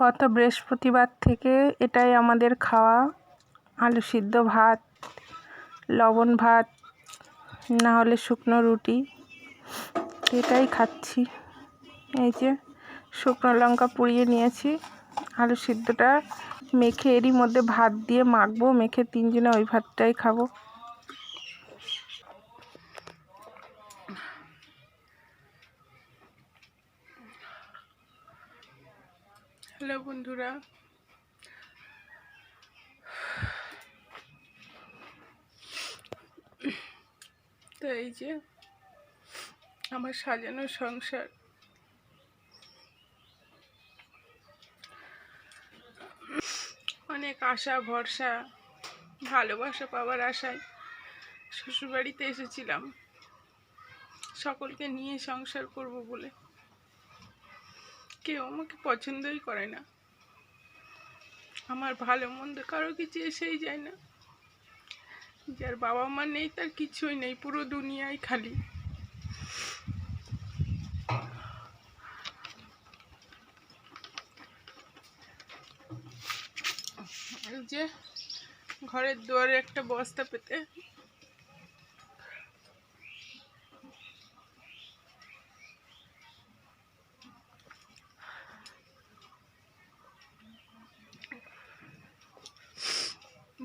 গত বৃহস্পতিবার থেকে এটাই আমাদের খাওয়া। আলু সিদ্ধ ভাত, লবণ ভাত, না হলে শুকনো রুটি। এটাই খাচ্ছি। এই যে শুকনো লঙ্কা পুড়িয়ে নিয়েছি। আলু সিদ্ধটা মেখে এরই মধ্যে ভাত দিয়ে মাখবো। মেখে তিনজনে ওই ভাতটাই খাব। হ্যালো বন্ধুরা। তো এই যে আমার সাজানো সংসার। অনেক আশা, ভরসা, ভালোবাসা পাওয়ার আশায় শ্বশুরবাড়িতে এসেছিলাম। সকলকে নিয়ে সংসার করব বলে। কেউ আমাকে পছন্দই করে না। আমার ভালো মন্দ কারও কিছু এসেই যায় না। যার বাবা মা নেই, তার কিছুই নেই, পুরো দুনিয়ায় খালি। যে, ঘরের দুয়ারে একটা বস্তা পেতে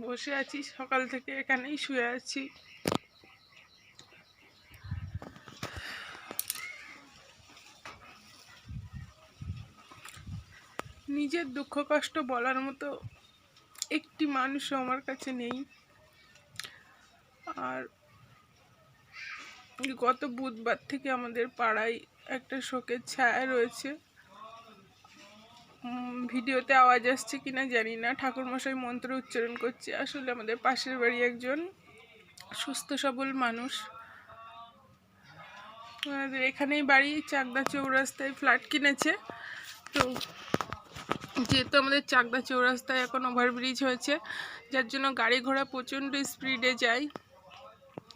বসে আছি, সকাল থেকে এখানেই শুয়ে আছি। নিজের দুঃখ কষ্ট বলার মতো একটি মানুষও আমার কাছে নেই। আর গত বুধবার থেকে আমাদের পাড়ায় একটা শোকের ছায়া রয়েছে। ভিডিওতে আওয়াজ আসছে কিনা জানি না। ঠাকুরমশাই মন্ত্র উচ্চারণ করছে। আসলে আমাদের পাশের বাড়ি একজন সুস্থ, সবল মানুষ। আমাদের এখানেই বাড়ি, চাকদা চৌরাস্তায় ফ্ল্যাট কিনেছে। তো যেহেতু আমাদের চাকদা চৌরাস্তায় এখন ওভারব্রিজ হয়েছে, যার জন্য গাড়ি ঘোড়া প্রচণ্ড স্পিডে যায়।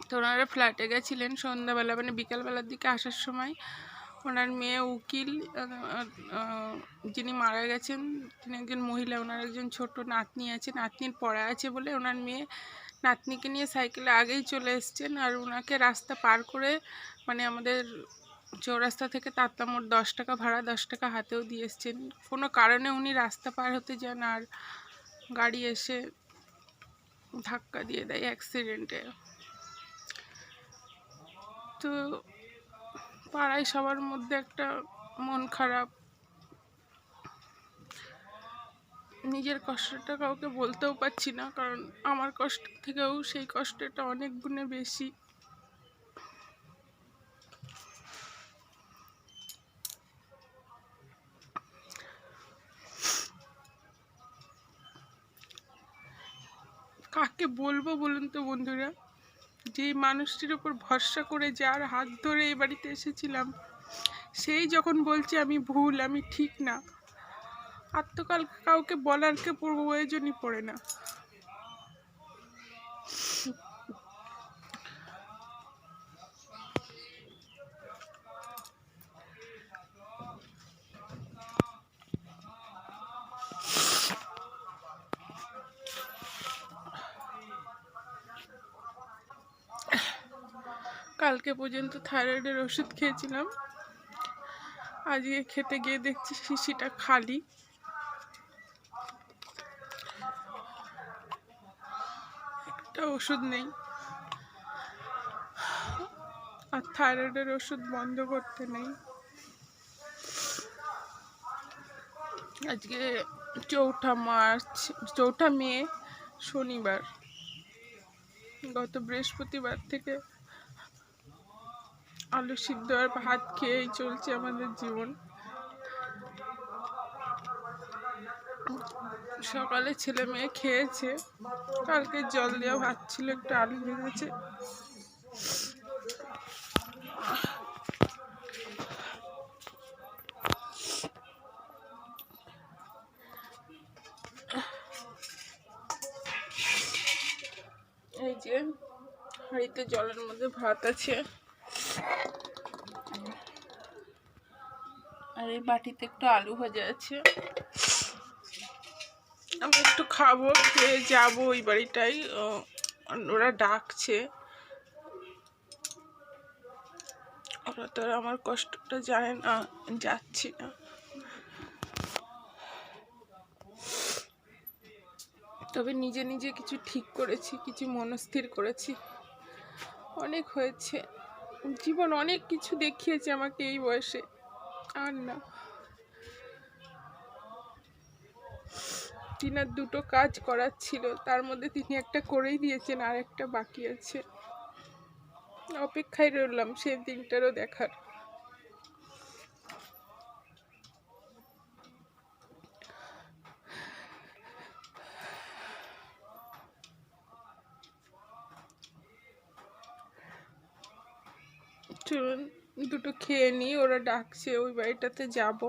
তো ওনারা ফ্ল্যাটে গেছিলেন সন্ধ্যাবেলা মানে বিকালবেলার দিকে আসার সময়। ওনার মেয়ে উকিল যিনি মারা গেছেন, তিনি একজন মহিলা, ওনার একজন ছোট নাতনি আছে, নাতনির পড়া আছে বলে ওনার মেয়ে নাতনিকে নিয়ে সাইকেলে আগেই চলে এসছেন, আর ওনাকে রাস্তা পার করে মানে আমাদের চৌরাস্তা থেকে তাত্তামোড় দশ টাকা ভাড়া, দশ টাকা হাতেও দিয়ে এসছেন। কোনো কারণে উনি রাস্তা পার হতে যান, আর গাড়ি এসে ধাক্কা দিয়ে দেয় অ্যাক্সিডেন্টে। তো পাড়ায় সবার মধ্যে একটা মন খারাপ। নিজের কষ্টটা কাউকে বলতেও পারছি না, কারণ আমার কষ্ট থেকেও সেই কষ্টটা অনেক গুণে বেশি। কাকে বলব বলুন তো বন্ধুরা? যে মানুষটির ওপর ভরসা করে যার হাত ধরে এই বাড়িতে এসেছিলাম, সেই যখন বলছে আমি ভুল, আমি ঠিক না। আত্মকাল কাউকে বলার কে প্রয়োজনই পড়ে না। কালকে পর্যন্ত থাইরয়েডের ওষুধ খেয়েছিলাম। আজকে খেতে গিয়ে দেখছি শিশিটা খালি। একটা ওষুধ নেই। আর থাইরয়েডের ওষুধ বন্ধ করতে নেই। আজকে চৌঠা মার্চ, চৌঠা মে শনিবার, গত বৃহস্পতিবার থেকে আলু সিদ্ধ আর ভাত খেয়েই চলছে আমাদের জীবন। সকালে ছেলে মেয়ে খেয়েছে, কালকে জল দেওয়া ভাত ছিল, একটু আলু ভেজেছে। এই যে হাঁড়িতে জলের মধ্যে ভাত আছে। আর এই বাটিতে একটু আলু ভাজা আছে। আমি একটু খাব, খেয়ে যাব ওই বাড়িটাই। ওরা ডাকছে। ওরা তো আমার কষ্টটা জানে না, যাচ্ছি না। তবে নিজে নিজে কিছু ঠিক করেছি, কিছু মনস্থির করেছি। অনেক হয়েছে। জীবন অনেক কিছু দেখিয়েছে আমাকে এই বয়সে। তিনার দুটো কাজ করার ছিল তার মধ্যে তিনি একটা করেই দিয়েছেন, আর একটা বাকি আছে। অপেক্ষায় রইলাম সেই দিনটারও দেখার। চলুন দুটো খেয়ে নিই ওরা ডাকছে ওই বাড়িটাতে যাব।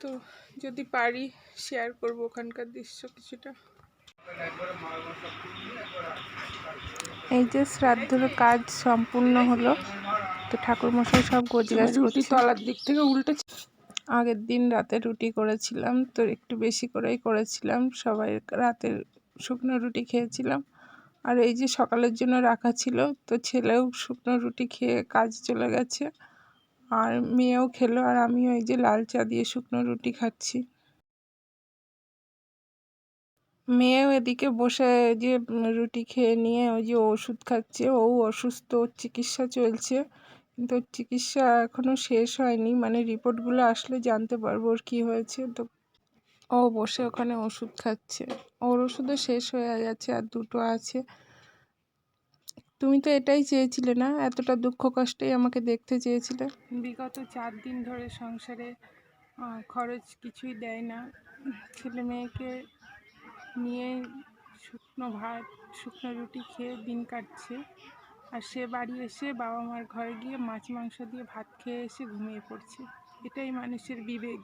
তো যদি পারি শেয়ার করব ওখানকার দৃশ্য কিছুটা। এই যে শ্রাদ্ধর কাজ সম্পূর্ণ হলো তো ঠাকুরমশাই সব গোছগাছ রুটি তলার দিক থেকে উল্টে আগের দিন রাতে রুটি করেছিলাম তো একটু বেশি করেই করেছিলাম। সবাই রাতের শুকনো রুটি খেয়েছিলাম। আর এই যে সকালের জন্য রাখা ছিল, তো ছেলেও শুকনো রুটি খেয়ে কাজ চলে গেছে। আর মেয়েও খেলো, আর আমিও এই যে লাল চা দিয়ে শুকনো রুটি খাচ্ছি। মেয়েও এদিকে বসে যে রুটি খেয়ে নিয়ে ওই যে ওষুধ খাচ্ছে। ও অসুস্থ চিকিৎসা চলছে, কিন্তু চিকিৎসা এখনও শেষ হয়নি। মানে রিপোর্টগুলো আসলে জানতে পারব ওর কী হয়েছে। তো ও বসে ওখানে ওষুধ খাচ্ছে। ওর ওষুধও শেষ হয়ে গেছে আর দুটো আছে। তুমি তো এটাই চেয়েছিলে না? এতটা দুঃখ কষ্টেই আমাকে দেখতে চেয়েছিলে। বিগত চার দিন ধরে সংসারে খরচ কিছুই দেয় না। ছেলে মেয়েকে নিয়ে শুকনো ভাত, শুকনো রুটি খেয়ে দিন কাটছে। আর সে বাড়ি এসে বাবা মার ঘরে গিয়ে মাছ, মাংস দিয়ে ভাত খেয়ে এসে ঘুমিয়ে পড়ছে। এটাই মানুষের বিবেক।